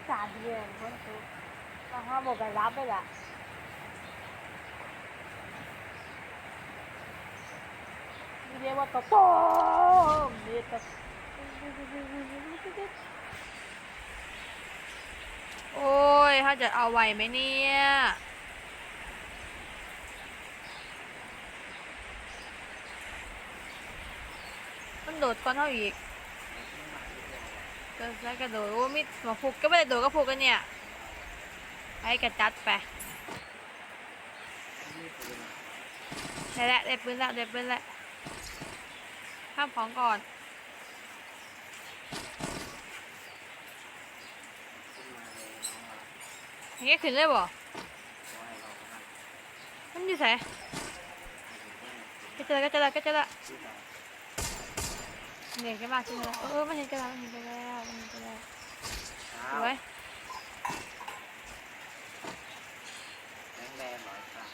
ากาศเย็นพ้นทุกมาห้าโมงไปรับไปละมีเรียกว่าตะโต้มมีตะโอ้ยเขาจะเอาไหวไหมเนี่ยมันโดดก่อนเท่าอีก ก็แล้วกระโดดโอ้มิดมาผูกก็ไม่ได้โดดก็ผูกกันเนี่ยไอ้กระจัดไปได้แล้วได้ปืนแล้วได้ปืนแล้วข้ามของก่อนอย่างเงี้ยขึ้นได้บ่มันอยู่ไหนก็เจอก็เจอก็เจอเนี่ยก็มาขึ้นแล้วเออมันเห็นกันแล้วมันเห็นกันแล้วสวย แรงแรงหน่อยค่ะ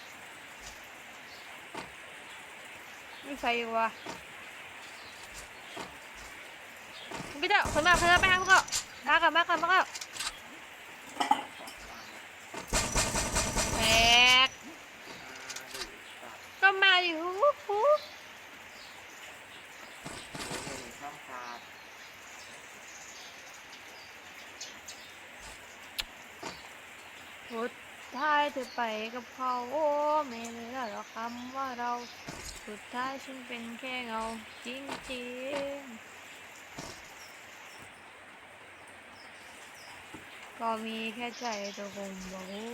มีไฟอยู่วะมึงก็จะคนมาคนมาไปหาพวกเขามาก่อนมาก่อนมาก่อนแตกก็มาดิฮู้ฮู้ช่องขาดสุดท้ายเธอไปกับเขาโอ้ไม่เหลือหรอกคำว่าเรา สุดท้ายฉันเป็นแค่เงาจริงๆก็มีแค่ใจตัวคงบอกรู้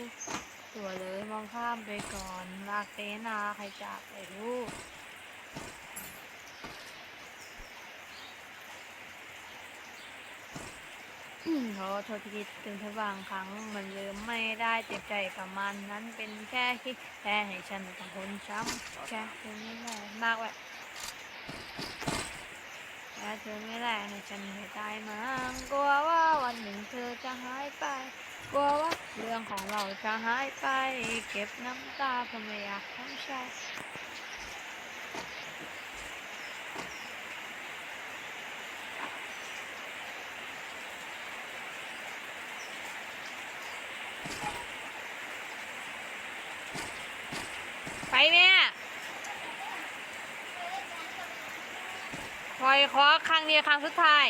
ตัวเลยมองข้ามไปก่อนลากเตนาใครจากไปรู้ อืมขอโทษที่คิดถึงเธอบางครั้งมันลืมไม่ได้เจ็บใจกับมันนั้นเป็นแค่คิดแค่ให้ฉันต้องทนช้ำแค่เธอไม่ได้มากไว้แค่เธอไม่ได้ให้ฉันให้ตายมั้งกลัวว่าวันหนึ่งเธอจะหายไปกลัวว่าเรื่องของเราจะหายไป เก็บน้ำตาเพราะไม่อยากทำใจ แม่คอยขอครั้งนี้ครั้งสุดท้าย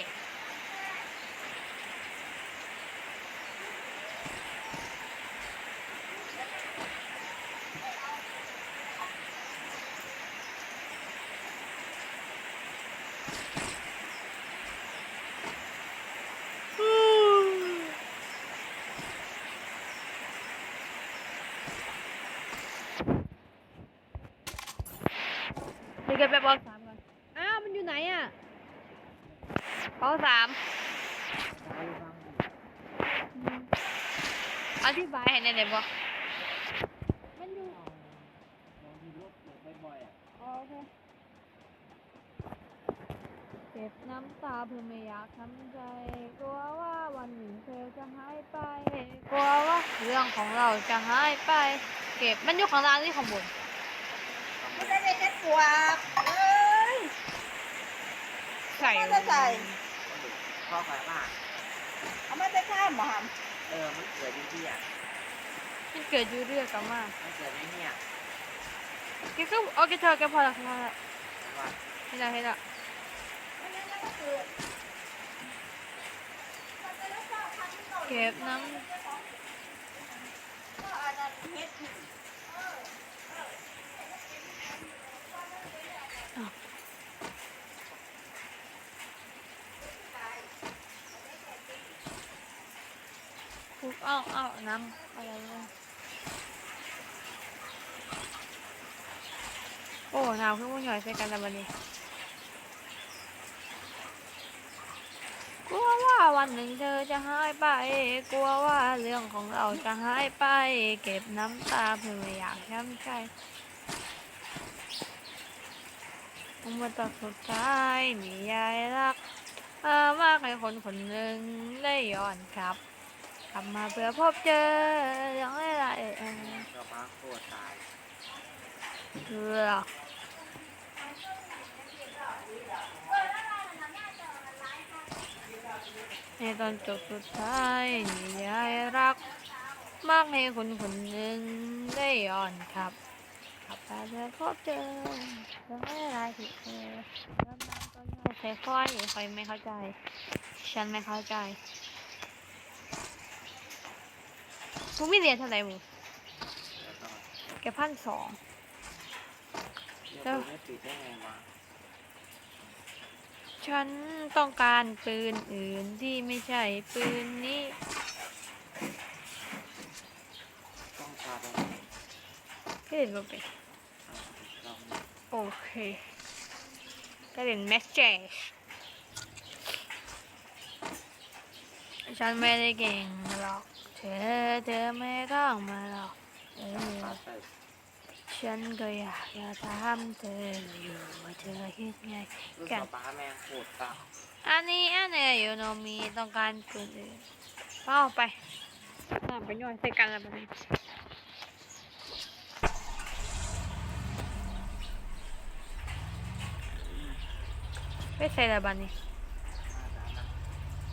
ก็บไปปสามก่อน อ้าว มันอยู่ไหนอะปสามอธิบายให้หน่อยได้บ่มันอยู่มองมีรถบ่อยๆอะอ๋อโอเคเก็บน้ำตาเพื่อไม่อยากทำใจ กลัวว่าวันหนึ่งเธอจะหายไป กลัวว่าเรื่องของเราจะหายไป เก็บมันอยู่ข้างล่างนี่ข้างบน ไม่ได้ได้แค่ปวกเอ้ยใส่มันจะใส่ข้อควายมากเอามาได้ข้ามบ่หามเออมันเกิดที่ที่อะมันเกิดอยู่เรื่องกันมากมันเกิดในเนี่ยแกก็โอเคเธอแกพอละพอละว่าเห็นละเห็นละไม่งั้นแล้วก็เกิดมันจะได้ล่ะเก็บน้ก็อันนั้นเฮ็ดผิดำ คุกเอาเอาน้ำอะไรเนี่ยโอ้หนาวขึ้นมันหย่อยใส่กันแล้ววันนี้กลัวว่าวันหนึ่งเธอจะหายไป กลัวว่าเรื่องของเราจะหายไป เก็บน้ำตาเพื่อไม่อยากช้ำใจเมื่อตอนสุดท้ายนิยายรักมามากให้คนคนหนึ่งได้ย้อนกลับกลับมาเพื่อพบเจอเรื่องอะไรเอ่ยก็พักโคตรตายเพื่อในตอนจบสุดท้ายนิยายรักมากให้คนคนหนึ่งได้ย้อนครับ ขับไปเจอพบเจอเรื่องอะไรที่เธอเริ่มดังต้นไม้ใส่ค่อยใครไม่เข้าใจ ฉันไม่เข้าใจมึงมีเหรียญเท่าไหร่มึงแล้วก็แกพันสองเรื่องไม่ปิดได้ไงวะฉันต้องการปืนอื่นที่ไม่ใช่ปืนนี้ต้องการอะไรก็เล่นมาเป็น ลอง โอเคก็เล่นแมสเจชฉันไม่ได้เก่งหรอก เธอเธอไม่ต้องมาหรอกเออฉันก็อยากจะถามเธออยู่ว่าเธอคิดไงกันป้าแม่งโคตรตักอันนี้อันนี้อยู่โนมีต้องการปืนอื่นเอาไปไปย่อยใส่กันแล้วแบบนี้ ไปใส่อะไรบ้านี้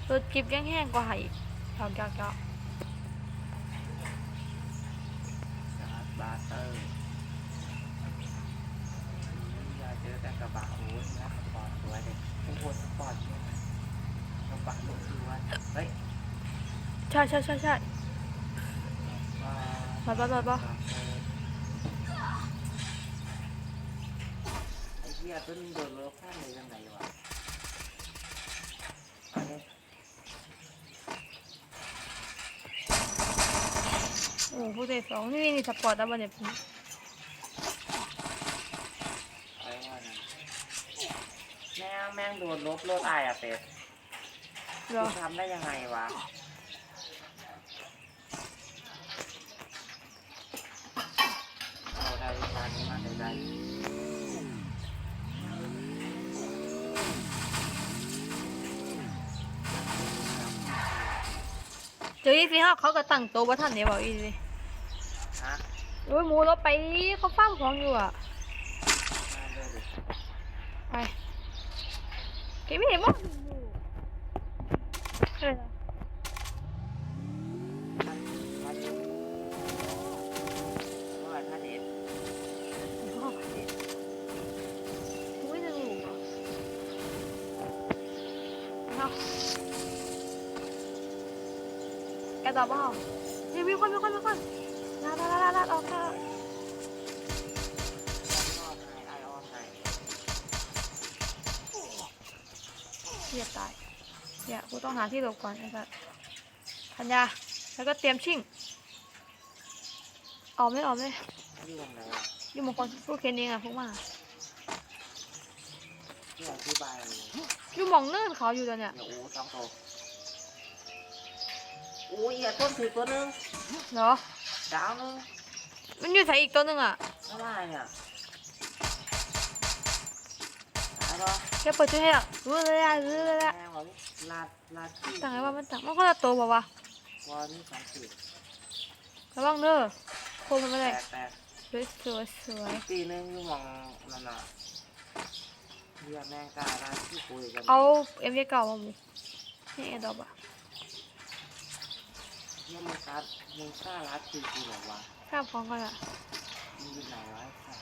รถจิบยังแห้งกว่าหายจอกจอกจอกบาเตอร์ยาเจอแต่กระบะโอ้ยนะสปอร์ตสวยเลยโอ้โหสปอร์ตเนี่ยกระบะลงสวยเฮ้ยใช่ใช่ใช่ใช่ว้าบอสบอสบอส ไอ้ เหี้ยต้นโดนรถแค่ไหนยังไงวะอันนี้โอ้ผู้เด็กสองนี่นี่สปอร์ตแล้วบอลเนี่ยอะไรวะนั่นแม่งแม่งโดนลบรถตายอะเป็ดรอ คุณทำได้ยังไงวะเอาได้วิชานี้มาได้ได้ เจออีฟีห้าเขาก็ตั้งโต๊ะว่าท่านเนี่ยบอกอีเลยฮะโอ้ยหมูเราไปเขาฟังของอยู่อะมาเลยดิไปเกมไม่เห็นมั้งเออม แกตอบเปล่าเฮ้ยมีคนมีคนมีคนลาดลาลาลาออกค่ะเรียบตายเดี๋ยวกูต้องหาที่หลบก่อนไอ้สัสธัญญาแล้วก็เตรียมชิ่ง ออกไหมออกไหมที่ตรงไหนยู่มงคลพูดเคนเองอะพวกมาที่อธิบายยอยู่มองเนินเขาอยู่ตอนเนี้ยโอ้ต้องโต อ้ยอย่าต้นถือตัวนึงเหรอ ดาวนึงมันอยู่ใส่อีกตัวหนึ่งอะเท่าไหร่เนี่ยตายปะแกเปิดช่วยให้อะรู้เลยอะรู้เลยอะแม่งบอกนี่ลาดลาดที่ต่างไงว่ามันต่างมันคนละตัวบอกว่าวอนี่สองขีดะระวังเด้อโคมมันไม่แตได้กแตกสวยสวยสวยปีนึงอยู่มองนั่นน่ะเรียกแม่งกล้าลาดที่คุยกันเอาเอ็มเก่ามาหมูนี่เอ็ดอบอะเรี ยกมึงกล้ามึงกล้าลาดที่กูเหรอวะข้ามฟองกันอะมึงอยู่ไหนวะไอ้สัส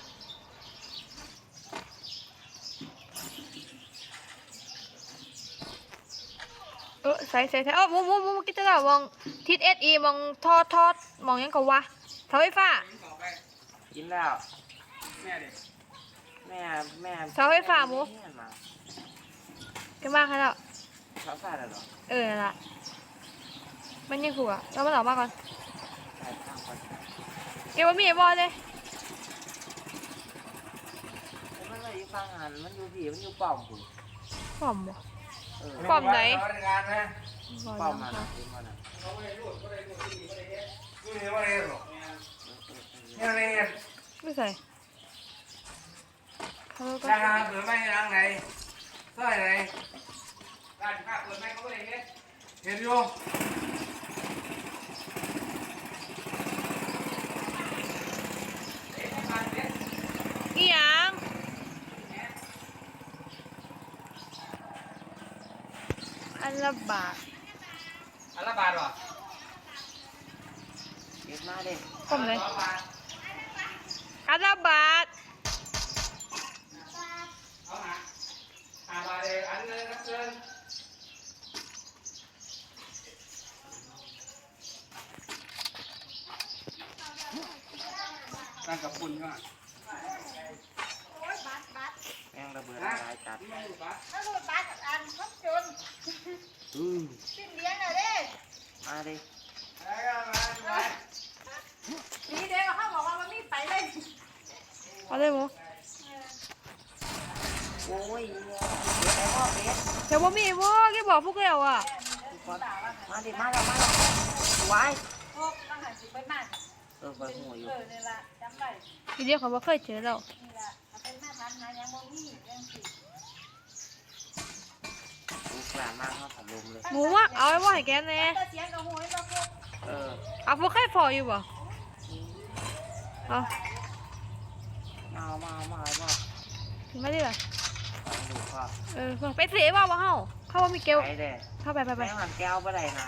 เออใส่ใส่ใส่เออหมูหมูหมูกินตลาดมองทิศเอสอีมองทอดทอดมองยังกะวะเสาไฟฟ้ากินแล้วแม่ดิแม่แม่เสาไฟฟ้าหมูแมาแกันมากค่ะแล้วเสาไฟฟ้าเหรอเออนั่นละ มันยังขู่อะเรามาต่อมาก่อนใช่ข้างคนเกว่ามีไอ้บอลเลยมันไม่อยู่ฟังหันมันอยู่ผีมันอยู่ป้อมกูป้อมบ่เออป้อมไหนป้อมป้อมมันนะอะที่มันอะไม่ใส่เขาก็ราคาเปิดไม่ร้านไหนซอยไหนร้านค้าเปิดไม่เขาก็เลยเห็นเห็นอยู่ อีหยัง อันละบาทอันละบาทเหรอเก็บมาดิก้มเลยสองบาทอันละบาทเอาหาหาบาทเองอันนึงครับเชิญตั้งกับปุ่นก่อน โอ้ยบัตรบัตร แม่งระเบิดอะไรจัด ไม่รู้ปะ ถ้ารูดบัตรอันครบจน อืม สิ้นเลี้ยงเลยเด้ มาดิ เอาเอามามา ดีเด้เขาบอกว่ามันมีไปเลย เอาเลยหมู โอ้ยเก็บไอ้พ่อเก็บ เดี๋ยวบ่มีบ่แกบ อกพวกเราอะ มาดิมาแล้วมาแล้วไว้พวกต้องหันสิไปมากเออไปหัวอยู่เออนี่ละจำได้ทีเดียวเขาบ่เคยเจอเรานี่ละเอาเป็นมาทันนะยังบ่มียังสิลูกหลานมากเขาถล่มเลย หมูว่าเอาไว้ว่าให้แกแน่แต่เสียงกับหูให้เราพวกเออเอาพวกใครพออยู่บ่เอามาเอามาเอามาเอามาถึงมาดิล่ะเอาดูพ่อเออไปเสียว่าบ่เฮาเข้าว่ามีเกลไปเด้เข้าไปไปไปแม่งมันแก้วบ่ได้นะ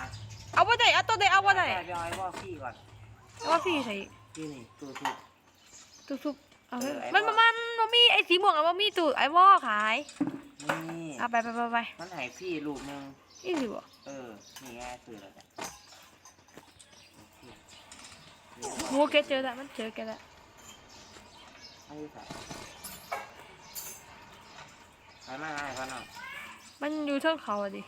เอาบ่ได้เอาตัวใดเอาบ่ได้แก้วย้อยพ่อพี่ก่อนเอาว่าพี่ใส่พี่นี่ตู้ตู้ทุกๆเอาเออไอ้มันวอมันมันบ่มีไอ้สีม่วงอะบ่มีตู้ไอ้วอขายนี่เอาไปไปไปไปมันให้พี่ลูกหนึงอีสิบ่เออนี่ไงซื้อแล้วจ้ะหมูแกเจอแล้วมันเจอแกแล้วให้ใส่ไปมาให้เขาหน่อย มันอยู่เทิงเขาอะดิ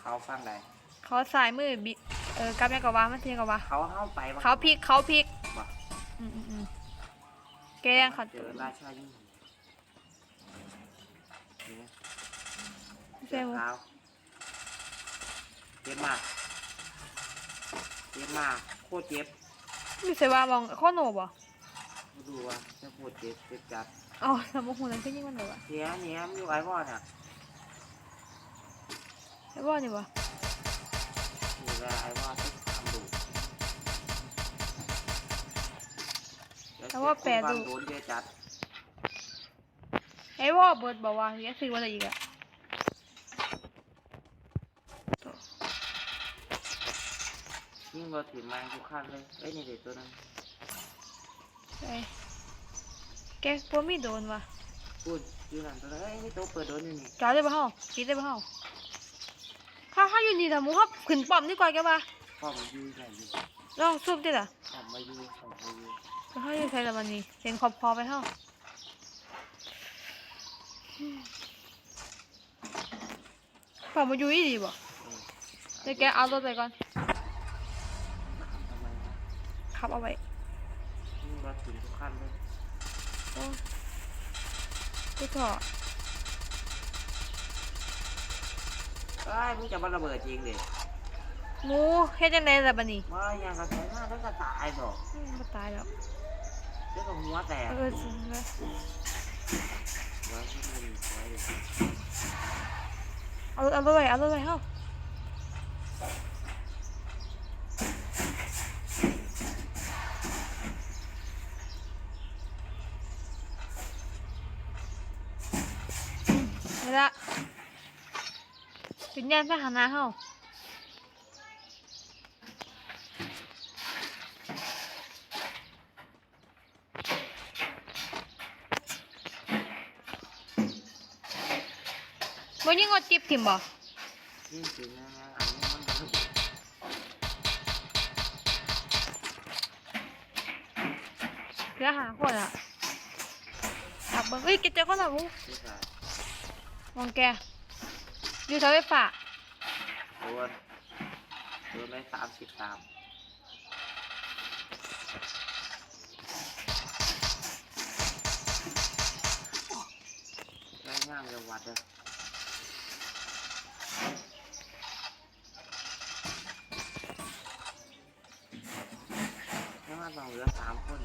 เขาฟังได้เขาสายมือบิเออกลับแม่กว่ามันเทียกว่าเขาเข้าไปบ่เขาพลิกเขาพลิกบ่อืมอืมอืมแกยังขัดเจตัอวราชายิ่งนี่นะใช่ไหมเท้าเจ็บมากเจ็บมากโคตรเจ็บมีเสว่ามองข้อโหนบ่มาดูว่าจะปวดเจ็บเจ็บจัด อ๋อสมองหูนั้นก็ยิ่งมันเลยวะเสียเนี้ยมนอยู่ไอ้บ่อน่ะ ไอ้บ่นี่วะอยู่กับไอ้บ่อที่ทำดูแต่ว่าแปดดูโดนเยอะจัดไอ้บ่เบิดบอกว่าเรียกซื้อว่าอะไรอีกอะยิ่งเราถือไม้ทุกขั้นเลยเอ้ยนี่เด็กตัวนั้นไอ้แกกลัวมีโดนวะพูดอยู่นั่นตัวนั้นเอ้ยนี่ตัวเปิดโดนอยู่นี่จอดได้ปะเฮาคิดได้ปะเฮา ถ้าถ้าอยู่นี่ถ้าหมูครับขึ้นป้อมดีกว่าแกว่าพ่อมาอยู่ไหนอยู่ลองซุบดิล่ะพ่อมาอยู่พ่อมาอยู่ถ้าเขาอยู่ใส่ละวันนี้เสียงขอบคอไปเฮาป้อมมาอยู่อีดีบ่เออเดี๋ยวแกเอารถไปก่อนทำไมนะขับเอาไว้ยิ่งเราถือทุกขั้นเลยโอ้กูถอด เอ้ยมึงจะมาระเบิดจริงดิหมูเฮ็ดจังไดล่ะบัดนี้ว่าอย่างกับใช้หน้าแล้วก็ตายบอกอืมบ่ตายแล้วแล้วก็หัวแตกเออจริงเลยหัวที่มันหัวอยู่เอาเอารถไว้เอารถไว้เฮา เป็นยานพาหนะเฮาบ่ยิงเอาจิบทิ่มบ่ยิ่งถึงนะ อันนี้มันระเบิดเหลือหาคนอะตักเบิ่งเอ้ยแกเจอคนและมูที่สายมองแกอยู่เสาไฟฟ้าโดนโดนไปสามสิบสามได้ง่ามจะวัดเลยแค่ว่าต้องเหลือสามคน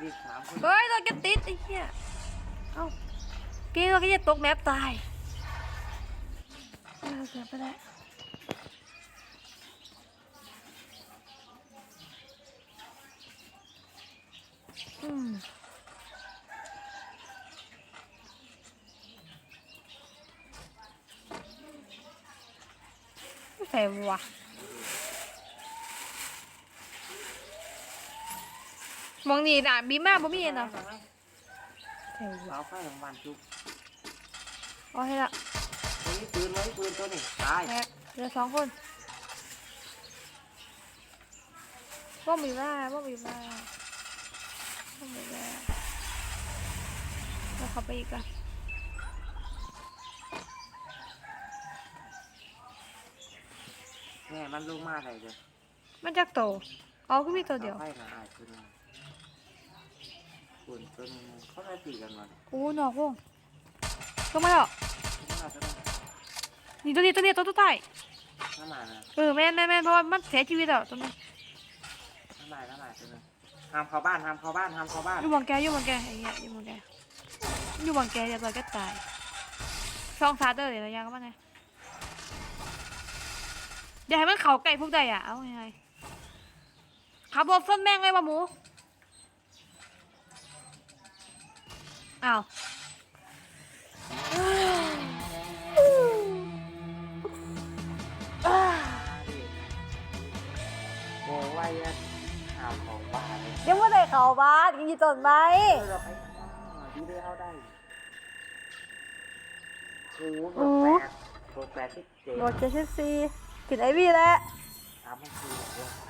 รีบสามคน เฮ้ยเราแกติดไอ้เหี้ยเอ้าเกเราก็จะตกแมปตายเออเกือบไปแล้วอืมส่วะมองนี่น่ะบีมากบ่มีเนาะ ใส่วะเอาไฟของมันจุ๊บเอาให้ละนี่ปืนไว้ปืนตัวนี้ตายแม็กเหลือสองคนว่ามีว่าว่ามีว่าว่ามีว่าแล้วเขาไปอีกอะแม่มันลูกมากเลยเด้อมันจักโตเอาก็มีตัวเดียวอาไฟมาอายปืน มาปืนตัวนึงเขาได้ตีกันมาเนี่ยโอ้หนอกวงก็มาแล้วขึ้นมาจะต้องนี่ตัวนี้ตัวนี้ตัวตัวใต้น้ำมานะเออแม่นแม่นแม่นเพราะว่ามันเสียชีวิตแล้วตัวนี้น้ำมาน้ำมาตัวนึงห้ามเข้าบ้านห้ามเข้าบ้านห้ามเข้าบ้านอยู่บังแกอยู่บังแกไอ้เหี้ยอยู่บังแกอยู่บังแกอย่าปล่อยแกตายช่องซาเตอร์เลยนะยังก็มาไงอย่าให้มันเข่าไก่พวกใดอะเอาไงขับรถส้นแม่งเลยว่ะหมู อ้าวโมไว้อะห้ามเข้าบ้านเลยเดี๋ยวเมื่อไหร่เขาบ้านกินยี่ต้นไหมเออเราไปข้างนอกดีเลยเข้าได้โอ้โหรถแปดรถแปดที่เจ็ดรถเจ็ดสิบสี่กินไอวีแล้วตามมันคือเรื่อง